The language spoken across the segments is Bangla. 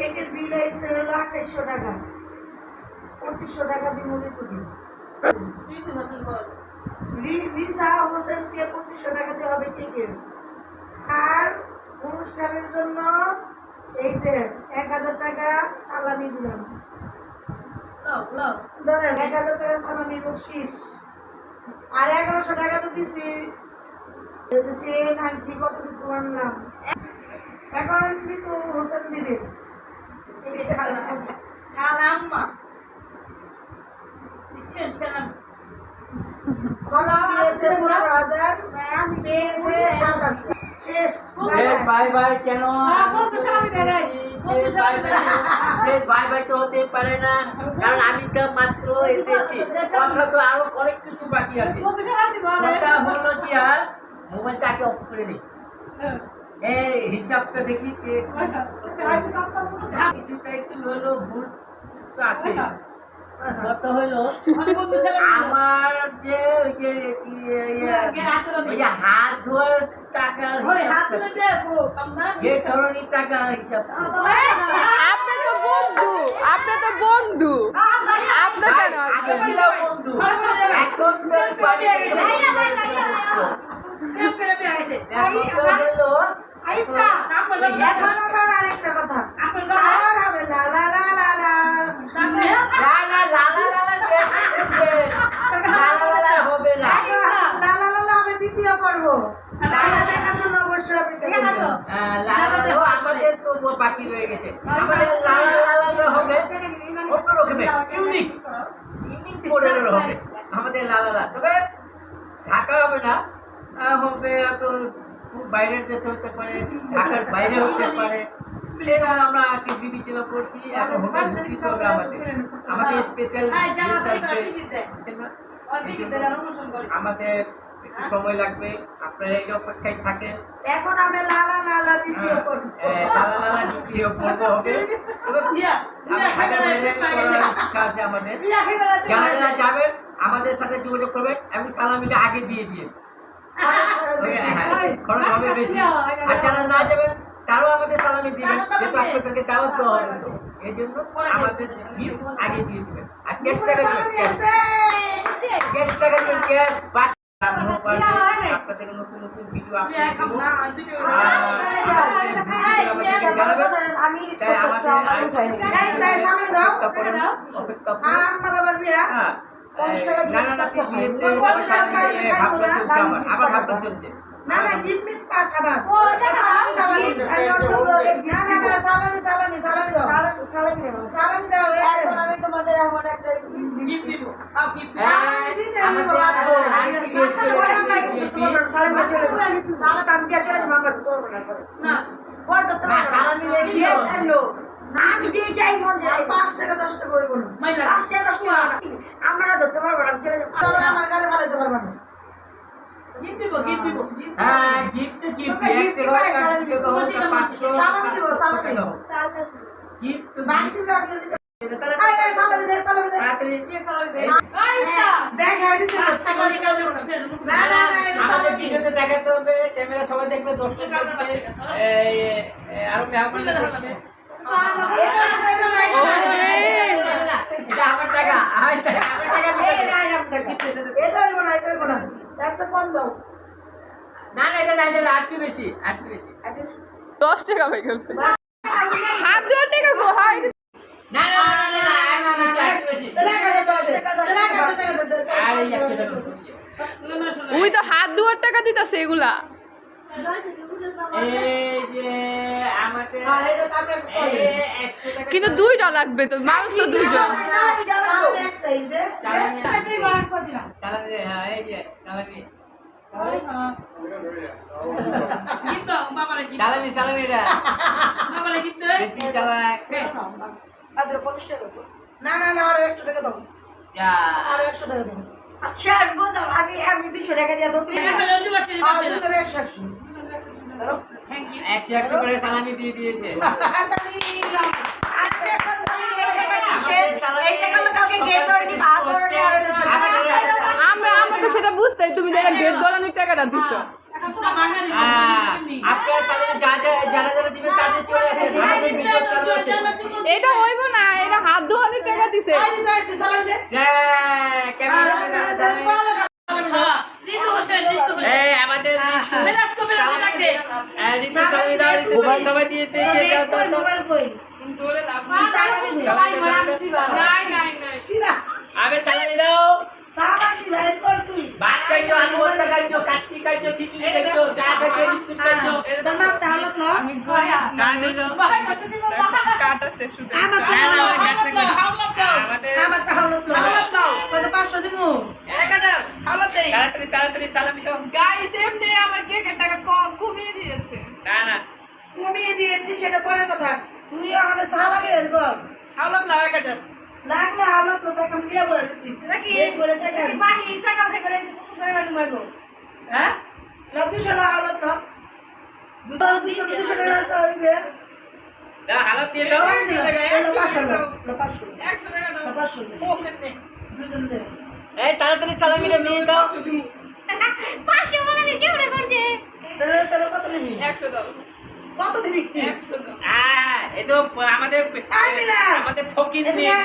কেকের বিল হয়েছে হলো আঠাইশশো টাকা। পঁচিশশো টাকা দিন মনে করি রিসা হোসেনকে পঁচিশশো টাকা দিয়ে হবে কেকের। আর অনুষ্ঠানের জন্য এই যে এক হাজার টাকা সালামি দিলাম। ধরেন এক হাজার টাকা সালামি বকশিস আর এগারোশো টাকা তো দিছি। চেন, আংটি, কত কিছু আনলাম। এখন কিন্তু হোসেন দিবে। বাই বাই কেন? বাই বাই বাই বাই তো হতে পারে না কারণ আমি তো মাত্র এসেছি। কথা তো আরও অনেক কিছু বাকি আছে। ওটা হলো কি আর? মোবাইলটাকে অফ করে নি। এই হিসাবটা দেখি কে ভুল তো আছে কত হলো আমার যে ওই যে ইয়ে, ওই যে হাত ধোয়ার টাকার যে ধরনের টাকা হিসাব আপনি তো বন্ধু আপনি তো বন্ধু আপনি কেন আগে ছিল এখন আবার আরেকটা কথা আবার হবে লা লা লা লা লা না না লালা লালা শেষ হয়েছে লালা লালা হবে না লা লা লা লা আমি দ্বিতীয় পর্ব লালা দেখার জন্য অবশ্যই অপেক্ষা করবেন। আহ, লালা লালা আমাদের তো বাকি আমাদের লালা লালা হবে অন্য রকমের ইউনিক ইউনিক মডেলের হবে আমাদের লালা লালা। তবে ঢাকা হবে না হবে তো বাইরের দেশে হতে পারে ঢাকার বাইরে হতে পারে। এটা আমরা কি বিবেচনা করছি এখন হোটেল দিতে হবে আমাদের। আমাদের স্পেশাল আমাদের একটু সময় লাগবে আপনারা এই অপেক্ষায় থাকেন। এখন আমি লা লা লা লা দ্বিতীয় পর্ব হ্যাঁ, লালা লালা দ্বিতীয় পর্ব হবে। তবে আছে আমাদের। যারা যারা যাবেন আমাদের সাথে যোগাযোগ করবেন এবং সালামিটা আগে দিয়ে দিয়ে হ্যাঁ, খরচ হবে বেশি। আর যারা না যাবেন তারাও আমাদের সালামি দিবেন যেহেতু আপনাদেরকে দাওয়াত দেওয়া হবে। তো। এই জন্য আমাদের আগে দিয়ে দিবেন। আর ক্যাশ টাকা দিবেন ক্যাশ ক্যাশ টাকা ক্যাশ বাকি আপনাদের নতুন নতুন ভিডিও আবার ভাবনা চলছে না না জিম্মি পাস আবার সালামি সালামি সালামি দাও সালামি দাও সালামি দাও এখন আমি তোমাদের এখন একটা হ্যাঁ, আমাদের আরেকটি guest চলে এসেছে, শিল্পী। না, সালামি রেখেও। আমি দিয়ে চাই মন যায় পাঁচ টাকা দশ টাকা হইব না পাঁচ টাকা দশ টাকা না। আমরা ধরতে পারব না চলে যাব। আমার গাড়ি ফালাইতে পারব না হ্যাঁ gift তো gift, এক টাকা হোক, আর দু টাকা সালামি দিব, সালামি দিব। হোক। gift তো বাকি। দিবে, দিতে- তাহলে আয়, আয়, সালামি দে, সালামি দে। দেখ, হ্যাঁ, না। না, এটা আমাদের ভিডিওতে দেখাতে হবে ক্যামেরা সবাই দেখবে দর্শক দেখবে আরও মেহমানরা দেখবে। আমার টাকা আমার টাকা। না, না, না। বেশি বেশি। দশ টাকা পাই করছে হাত ধোয়ার টাকা কো হয় না না না না না আরেকটু বেশি আরেকটু বেশি তাহলে এক হাজার টাকা দে। তাহলে এক হাজার টাকা দে, দে, দে। আর এই একশো টাকা দিয়ে। ওই তো হাত ধোয়ার টাকা দিতেছে এগুলা এই যে আমাদের হ্যাঁ, এটা তো আপনার চলে। এই একশো টাকা কিন্তু দুইটা লাগবে তো মানুষ তো দুজন হ্যাঁ টাকা। না না না আরও একশো টাকা দাও। আরও একশো টাকা দাও। আমি আমি দুশো টাকা দিয়ে দাও একশো একশো একশো করে সালামি দিয়ে দিয়েছে। আমরা আমরা তো সেটা বুঝতে তুমি যেটা গেট দলানোর টাকাটা দিছো এটা হইব না এটা হাত ধোয়ানির টাকা দিছে আই নি যাই তুই সালামি দে হ্যাঁ, ক্যামেরা এই আমাদের হ্যাঁ, ঋতু সালামি দাও, ঋতু সালামি সবাই দিয়ে দিয়েছে, দাও, দাও, দাও। মোবাইল কই সালামি দে নাই নাই নাই ছিনা আবে সালামি দাও সালামি ভাই কর তুই ভাত খাইছো আলু ভর্তা খাইছো কাচ্চি খাইছো খিচুড়ি খাইছো চা খাইছো বিস্কুট খাইছো তোর নাম তাহলে তো কাঁদে দাও। কাটা শেষ হতে আমার না, না, আমাদের তাহলে কাটতে করি। আমাদের আমার তাহলে তো কত 500 দিমু তাড়াতাড়ি তাড়াতাড়ি সালামি দাও। গাইস এমনি আমার কেকের টাকা ক- কমিয়ে দিয়েছে। না না। কমিয়ে দিয়েছি সেটা পরের কথা। তুই আমাদের সালামি বের কর। লাগলে আমরা তো টাকা দিয়ে বলেছি এই করে টাকা হ্যাঁ? দুশো টাকা দুটো বের দাও দিয়ে দাও। পাঁচশো পাঁচশো একশো টাকা দাও পাঁচশো দুজন দেবে। এই তাড়াতাড়ি সালামিটা নিয়ে দাও। তাহলে তাহলে কত নিবি? একশো দাও। কত দিবি? একশো দাও। হ্যাঁ তো আমাদের ফকির নিয়ে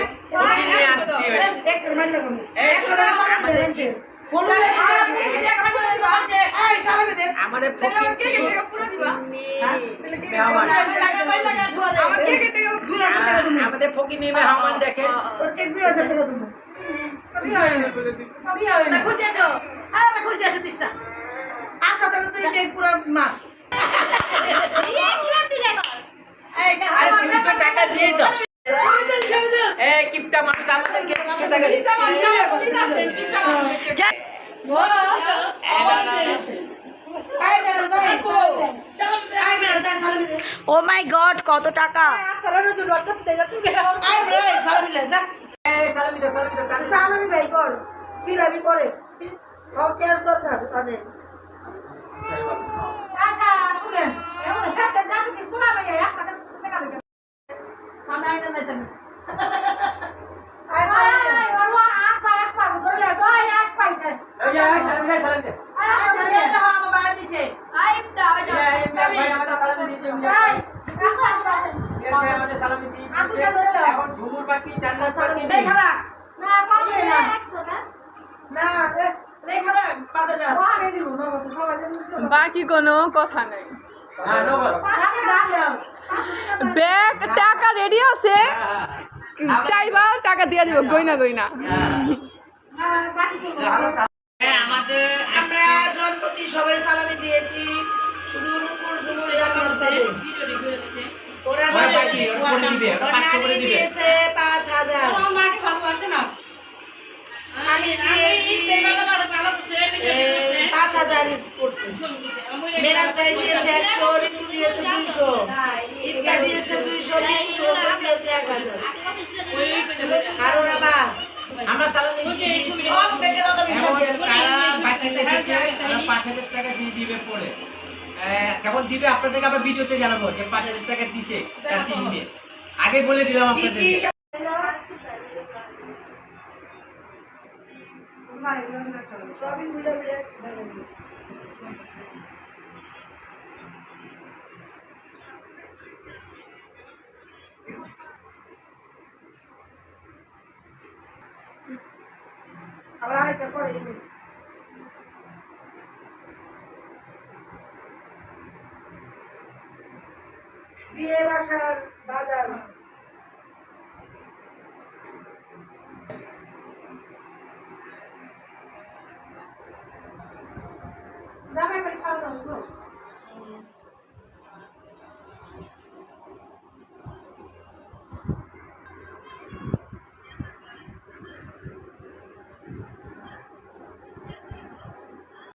ফকির হবে একশো টাকা সালামি দে রেঞ্জে বলু এই সালামি দে। আমাদের ফকির আমার কেকের টাকা পুরো দিবা। তাহলে কেকের মেহমান। টাকা আমার কেকের দেখে তোর কেক দুই হাজার টাকা দেবো আচ্ছা তাহলে তুই কেক পুরো মার টাকা দিয়ে দাও এই কিপটা মানুষ আমাদেরকে। এই। এই এই আই রে সালামি লে যা এই, সালামি দাও, সালামি দাও, সালামি দাও। সালামি ভাই কর কি লাভি করে? সব ক্যাশ দরকার অনেক আচ্ছা শুনেন আয় সালামি দে। এই যে, এই, সালামি দে, সালামি দে। এই, এই, ভাই আমাদের সালামি দিয়েছে, এই ভাই। এই ভাই আমাদের সালামি দিয়ে দিয়েছে। এখন ঝুমুর পাখি জান্নাত পাখি নেই। না এ, বাকি কোনো কথা নাই। হ্যাঁ, ব্যাগ টাকা রেডি আছে। হ্যাঁ, হ্যাঁ। চাইবা টাকা দিয়ে দিব গই না গইনা না আমাদের আমরা জনপতি সবাই সালামি দিয়েছি। ইটকা দিয়েছে দুইশো দিয়েছে এক হাজার। আর ওরা বা আমরা সালামি পাঁচ হাজার টাকা দিয়ে দিবে পরে। কেবল দিবে আপনাদেরকে আবার ভিডিওতে জানাব যে পাঁচ হাজার টাকা দিছে তার তিন দিন আগে বলে দিলাম আপনাদের সবই মিলে মিলে আবার আরেকটা করে দিবি। বিয়ে বাসার